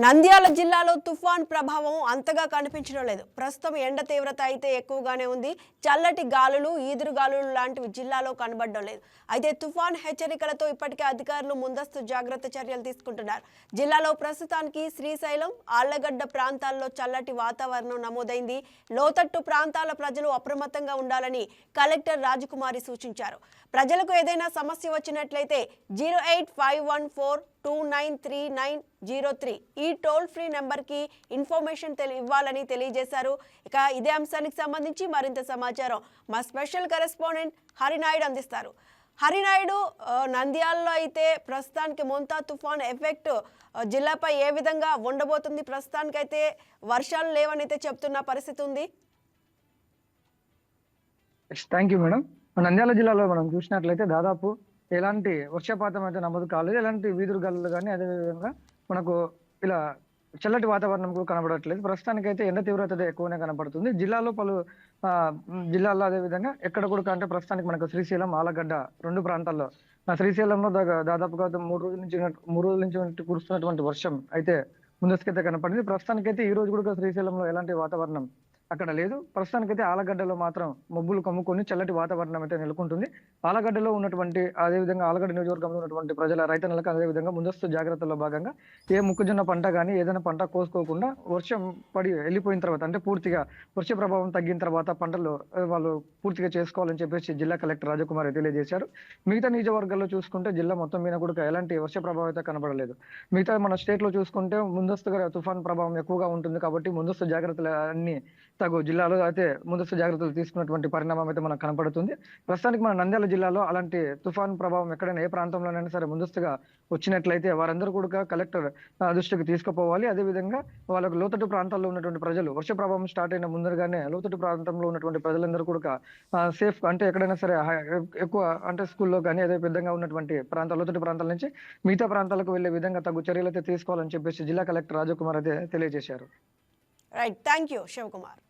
నంద్యాల జిల్లాలో తుఫాన్ ప్రభావం అంతగా కనిపించడం లేదు. ప్రస్తుతం ఎండ తీవ్రత అయితే ఎక్కువగానే ఉంది. చల్లటి గాలులు ఈదురు గాలులు లాంటివి జిల్లాలో కనబడడం లేదు. అయితే తుఫాన్ హెచ్చరికలతో ఇప్పటికే అధికారులు ముందస్తు జాగ్రత్త చర్యలు తీసుకుంటున్నారు. జిల్లాలో ప్రస్తుతానికి శ్రీశైలం ఆళ్ళగడ్డ ప్రాంతాల్లో చల్లటి వాతావరణం నమోదైంది. లోతట్టు ప్రాంతాల ప్రజలు అప్రమత్తంగా ఉండాలని కలెక్టర్ రాజకుమారి సూచించారు. ప్రజలకు ఏదైనా సమస్య వచ్చినట్లయితే zero eight five one four two nine three nine zero three. ఈ టోల్ ఫ్రీ నెంబర్కి ఇన్ఫర్మేషన్ తెలి ఇవ్వాలని తెలియజేశారు. ఇక ఇదే అంశానికి సంబంధించి మరింత సమాచారం. మా స్పెషల్ కరెస్పాండెంట్ హరినాయుడు అందిస్తారు. హరినాయుడు నంద్యాలలో అయితే ప్రస్తుతానికి మొంతా తుఫాన్ ఎఫెక్ట్ జిల్లాపై ఏ విధంగా ఉండబోతుంది? ప్రస్తుతానికైతే వర్షాలు లేవని అయితే చెప్తున్న పరిస్థితి ఉంది. థ్యాంక్ యూ మేడం నంద్యాల జిల్లాలో మనం చూసినట్లయితే దాదాపు ఎలాంటి వర్షపాతం అయితే నమోదు కాలేదు. ఎలాంటి వీధులు గల్లు కానీ అదేవిధంగా మనకు ఇలా చల్లటి వాతావరణం కూడా కనబడట్లేదు. ప్రస్తుతానికైతే ఎండ తీవ్రత ఎక్కువనే కనబడుతుంది. జిల్లాలో పలు జిల్లాల్లో అదేవిధంగా ఎక్కడ కూడా అంటే ప్రస్తుతానికి మనకు శ్రీశైలం ఆలగడ్డ రెండు ప్రాంతాల్లో శ్రీశైలంలో దాగా- దాదాపుగా మూడు రోజుల నుంచి మూడు రోజుల నుంచి కురుస్తున్నటువంటి వర్షం అయితే ముందస్తుకైతే కనపడింది. ప్రస్తుతానికైతే ఈ రోజు కూడా శ్రీశైలంలో ఎలాంటి వాతావరణం అక్కడ లేదు. ప్రస్తుతానికైతే ఆలగడ్డలో మాత్రం మబ్బులు కమ్ముకొని చల్లటి వాతావరణం అయితే నెలకొంటుంది. ఆలగడ్డలో ఉన్నటువంటి అదేవిధంగా ఆలగడ్డ నియోజకవర్గంలో ఉన్నటువంటి ప్రజల రైతన్నలకు అదేవిధంగా ముందస్తు జాగ్రత్తల్లో భాగంగా ఏ మొక్కజొన్న పంట కానీ ఏదైనా పంట కోసుకోకుండా వర్షం పడి వెళ్ళిపోయిన తర్వాత అంటే పూర్తిగా వర్ష ప్రభావం తగ్గిన తర్వాత పంటలు వాళ్ళు పూర్తిగా చేసుకోవాలని చెప్పేసి జిల్లా కలెక్టర్ రాజకుమార్ తెలియజేశారు. మిగతా నియోజకవర్గాల్లో చూసుకుంటే జిల్లా మొత్తం మీద కూడా ఎలాంటి వర్ష ప్రభావం అయితే కనబడలేదు. మిగతా మన స్టేట్లో చూసుకుంటే ముందస్తుగా తుఫాన్ ప్రభావం ఎక్కువగా ఉంటుంది కాబట్టి ముందస్తు జాగ్రత్తలు అన్ని తగు జిల్లాలో అయితే ముందస్తు జాగ్రత్తలు తీసుకున్నటువంటి పరిణామం అయితే మనకు కనపడుతుంది. ప్రస్తుతానికి మన నంద్యాల జిల్లాలో అలాంటి తుఫాన్ ప్రభావం ఎక్కడైనా ఏ ప్రాంతంలోనైనా సరే ముందస్తుగా వచ్చినట్లయితే వారందరూ కూడా కలెక్టర్ దృష్టికి తీసుకుపోవాలి. అదేవిధంగా వాళ్ళకు లోతట్టు ప్రాంతాల్లో ఉన్నటువంటి ప్రజలు వర్ష ప్రభావం స్టార్ట్ అయిన ముందరగానే లోతట్టు ప్రాంతంలో ఉన్నటువంటి ప్రజలందరూ కూడా సేఫ్ అంటే ఎక్కడైనా సరే ఎక్కువ అంటే స్కూల్లో కానీ అదే విధంగా ఉన్నటువంటి ప్రాంతాల లోతట్టు ప్రాంతాల నుంచి మిగతా ప్రాంతాలకు వెళ్ళే విధంగా తగు చర్యలు అయితే తీసుకోవాలని చెప్పేసి జిల్లా కలెక్టర్ రాజకుమార్ అయితే తెలియజేశారు. Right thank you Shivakumar